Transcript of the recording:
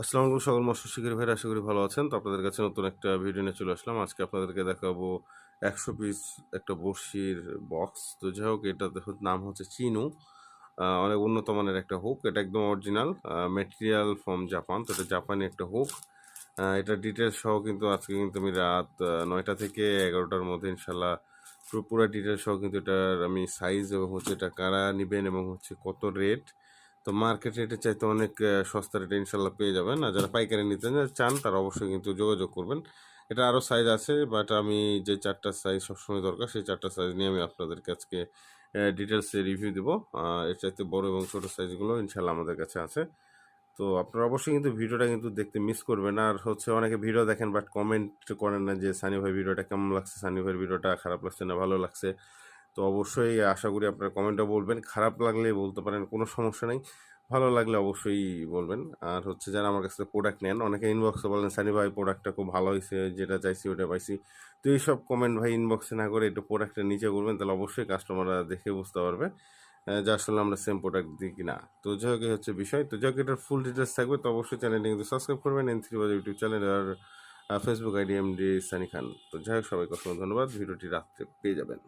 আসসালামু আলাইকুম সকল মৎস্য শিকারী ভাইরা, আশা করি ভালো আছেন। তো আপনাদের কাছে নতুন একটা ভিডিও নিয়ে চলে আসলাম। আজকে আপনাদেরকে দেখাবো একশো পিস একটা বড়শির বক্স তো যাই হোক এটা নাম হচ্ছে চিনু। অনেক উন্নত মানের একটা হুক। এটা একদম অরিজিনাল মেটেরিয়াল ফ্রম জাপান তো এটা জাপানি একটা হুক। এটা ডিটেলস সহ কিন্তু আজকে কিন্তু আমি রাত নয়টা থেকে এগারোটার মধ্যে ইনশাল্লাহ পুরো পুরো ডিটেলস সহ কিন্তু এটার আমি সাইজ এবং হচ্ছে এটা কারা নেবেন এবং হচ্ছে কত রেট তো মার্কেট রেটের চাইতে অনেক সস্তা রেটে ইনশাল্লাহ পেয়ে যাবেন। আর যারা পাইকারি নিতে চান তারা অবশ্যই কিন্তু যোগাযোগ করবেন। এটা আরও সাইজ আছে বাট আমি যে চারটা সাইজ সবসময় দরকার, সেই চারটা সাইজ নিয়ে আমি আপনাদের কাছকে ডিটেলসে রিভিউ দেবো। এর চাইতে বড় এবং ছোটো সাইজগুলো ইনশাল্লাহ আমাদের কাছে আছে। তো আপনারা অবশ্যই কিন্তু ভিডিওটা কিন্তু দেখতে মিস করবেন। আর হচ্ছে অনেকে ভিডিও দেখেন বাট কমেন্ট করেন না যে, সানি ভাই, ভিডিওটা কেমন লাগছে? সানি ভাইয়ের ভিডিওটা খারাপ লাগছে না, ভালো লাগছে? তো অবশ্যই আশা করি আপনারা কমেন্টও বলবেন। খারাপ লাগলে বলতে পারেন, কোনো সমস্যা নেই। ভালো লাগলে অবশ্যই বলবেন। আর হচ্ছে যারা আমার কাছে প্রোডাক্ট নেন, অনেকে ইনবক্সে বলেন, সানি ভাই প্রোডাক্টটা খুব ভালো হয়েছে যেটা চাইছি ওটা পাইছি। তো এইসব কমেন্ট ভাই ইনবক্সে না করে একটু প্রোডাক্টের নিচে করবেন তাহলে অবশ্যই কাস্টমাররা দেখে বুঝতে পারবে যে আসলে আমরা সেম প্রোডাক্ট দিই কিনা। তো যাই হোক হচ্ছে বিষয়। তো যাই হোক, এটার ফুল ডিটেলস থাকবে। তো অবশ্যই চ্যানেলটি কিন্তু সাবস্ক্রাইব করবেন এন থ্রি বাজার ইউটিউব চ্যানেল আর Facebook ID M D Sunny Khan তো যাই হোক, সবাইকে অসংখ্য ধন্যবাদ। ভিডিওটি রাত্রে পেয়ে যাবেন।